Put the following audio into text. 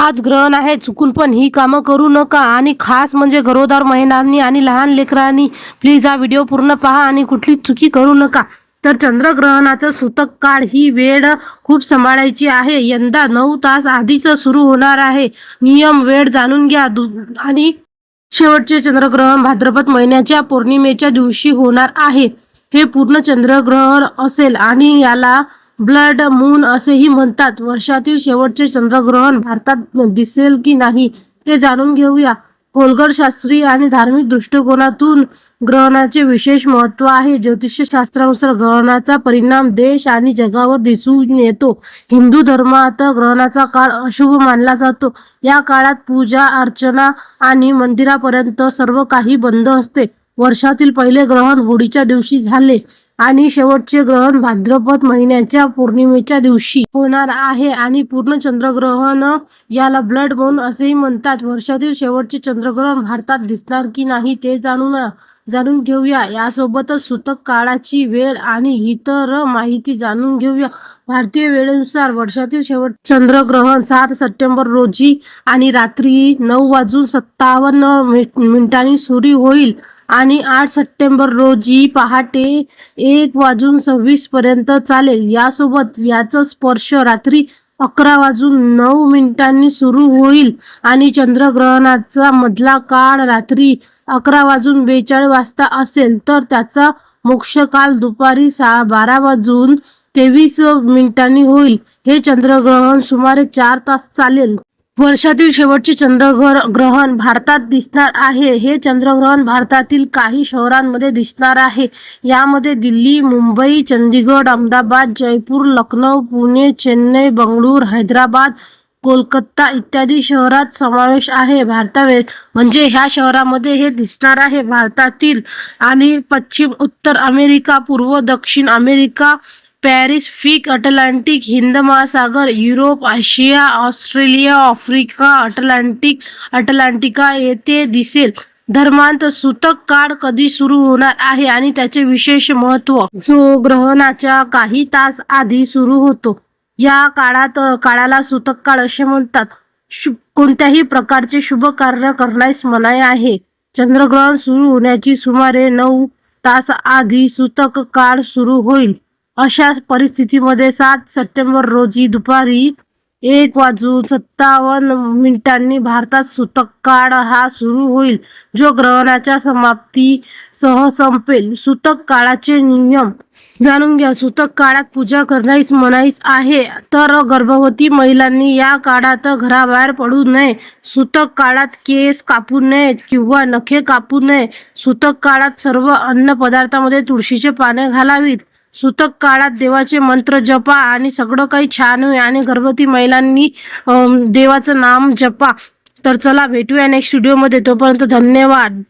आज ग्रहण आहे. चुकून पण ही कामं करू नका. आणि खास म्हणजे गरोदार महिलांनी आणि लहान लेकरांनी प्लीज हा व्हिडिओ पूर्ण पहा आणि कुठली चुकी करू नका. तर चंद्रग्रहणाचं सूतक काळ ही वेळ खूप सांभाळायची आहे. यंदा नऊ तास आधीच सुरू होणार आहे. नियम वेळ जाणून घ्या. दु आणि शेवटचे चंद्रग्रहण भाद्रपद महिन्याच्या पौर्णिमेच्या दिवशी होणार आहे. हे पूर्ण चंद्रग्रहण असेल आणि याला ब्लड मून असेही म्हणतात. वर्षातील शेवटचे चंद्रग्रहण भारतात दिसेल की नाही ते जाणून घेऊया. खोलगर शास्त्रीय आणि धार्मिक दृष्टिकोनातून ग्रहणाचे विशेष महत्त्व आहे. ज्योतिषशास्त्रानुसार ग्रहणाचा परिणाम देश आणि जगावर दिसून येतो. हिंदू धर्मात ग्रहणाचा काळ अशुभ मानला जातो. या काळात पूजा अर्चना आणि मंदिरापर्यंत सर्व काही बंद असते. वर्षातील पहिले ग्रहण होळीच्या दिवशी झाले आणि शेवटचे ग्रहण भाद्रपद महिन्याच्या पौर्णिमेच्या दिवशी होणार आहे आणि पूर्ण चंद्रग्रहण याला ब्लड मून असेही म्हणतात. वर्षातील शेवटचे चंद्रग्रहण भारतात दिसणार की नाही ते जाणून जाणून घेऊया. यासोबतच सूतक काळाची वेळ आणि इतर माहिती जाणून घेऊया. भारतीय वेळेनुसार वर्षातील शेवट चंद्रग्रहण सात सप्टेंबर रोजी आणि रात्री नऊ वाजून सत्तावन्न मिनिटांनी सुरू होईल आणि आठ सप्टेंबर रोजी पहाटे एक वाजून सव्वीस पर्यंत चालेल. यासोबत याचा स्पर्श रात्री अकरा वाजून नऊ मिनिटांनी सुरू होईल. आणि चंद्रग्रहणाचा मधला काळ रात्री अकरा वाजून बेचाळीस वाजता असेल तर त्याचा मोक्षकाल दुपारी सहा बारा वाजून तेवीस मिनिटांनी होईल. हे चंद्रग्रहण सुमारे चार तास चालेल. वर्षातील शेवटचे चंद्रग्रहण ग्रहण भारतात दिसणार आहे. हे चंद्रग्रहण भारतातील काही शहरांमध्ये दिसणार आहे. यामध्ये दिल्ली मुंबई चंदीगड अहमदाबाद जयपूर लखनौ पुणे चेन्नई बंगळूर हैदराबाद कोलकाता इत्यादी शहरात समावेश आहे. भारतावे म्हणजे ह्या शहरामध्ये हे दिसणार आहे. भारतातील आणि पश्चिम उत्तर अमेरिका पूर्व दक्षिण America Pacific Atlantic Hind महासागर Europe Asia Australia Africa Atlantic Antarctica येथे दिसेल. धर्मांत सूतक काळ कधी सुरू होणार आहे आणि त्याचे विशेष महत्त्व? जो ग्रहणाच्या काही तास आधी सुरू होतो. या काळात काळाला सूतक काळ असे म्हणतात. कोणत्याही प्रकारचे शुभ कार्य करण्यास मनाई आहे. चंद्रग्रहण सुरू होण्याची सुमारे नऊ तास आधी सूतक काळ सुरू होईल. अशा परिस्थितीमध्ये सात सप्टेंबर रोजी दुपारी एक वाजून सत्तावन्न मिनिटांनी भारतात सूतक काळ हा सुरू होईल जो ग्रहणाच्या समाप्ती सह संपेल. सूतक काळाचे नियम जाणून घ्या. सूतक काळात पूजा करण्यास मनाईस आहे तर गर्भवती महिलांनी या काळात घराबाहेर पडू नये. सूतक काळात केस कापू नयेत किंवा नखे कापू नये. सूतक काळात सर्व अन्न पदार्थामध्ये तुळशीचे पाने घालावीत. सूतक काळात देवाचे मंत्र जपा आणि सगळं काही छान होईल. आणि गर्भवती महिलांनी देवाचं नाम जपा. तर चला भेटूया नेक्स्ट व्हिडिओमध्ये तोपर्यंत धन्यवाद.